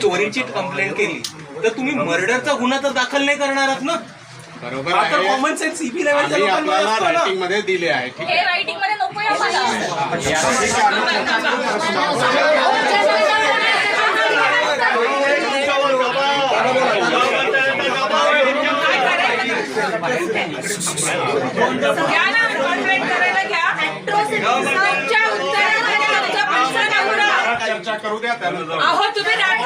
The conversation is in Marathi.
चोरीची कंप्लेंट केली. तर तुम्ही मर्डरचा गुन्हा तर दाखल नाही करणार आहात ना? बरोबर आता आहे. कॉमन सेन्स सीपी लेवलच्या आम्ही लोकांमध्ये आपल्याला असतो ना. रायटिंगमध्ये दिले आहे ठीक आहे. हे रायटिंगमध्ये नको आम्हाला घ्या ना कॉन्ट्रॅक्ट करायला घ्या. आमच्या उत्तरामध्ये आमचा प्रश्न नव्हता चर्चा करू द्या त्यानंतर अहो तुम्ही राठ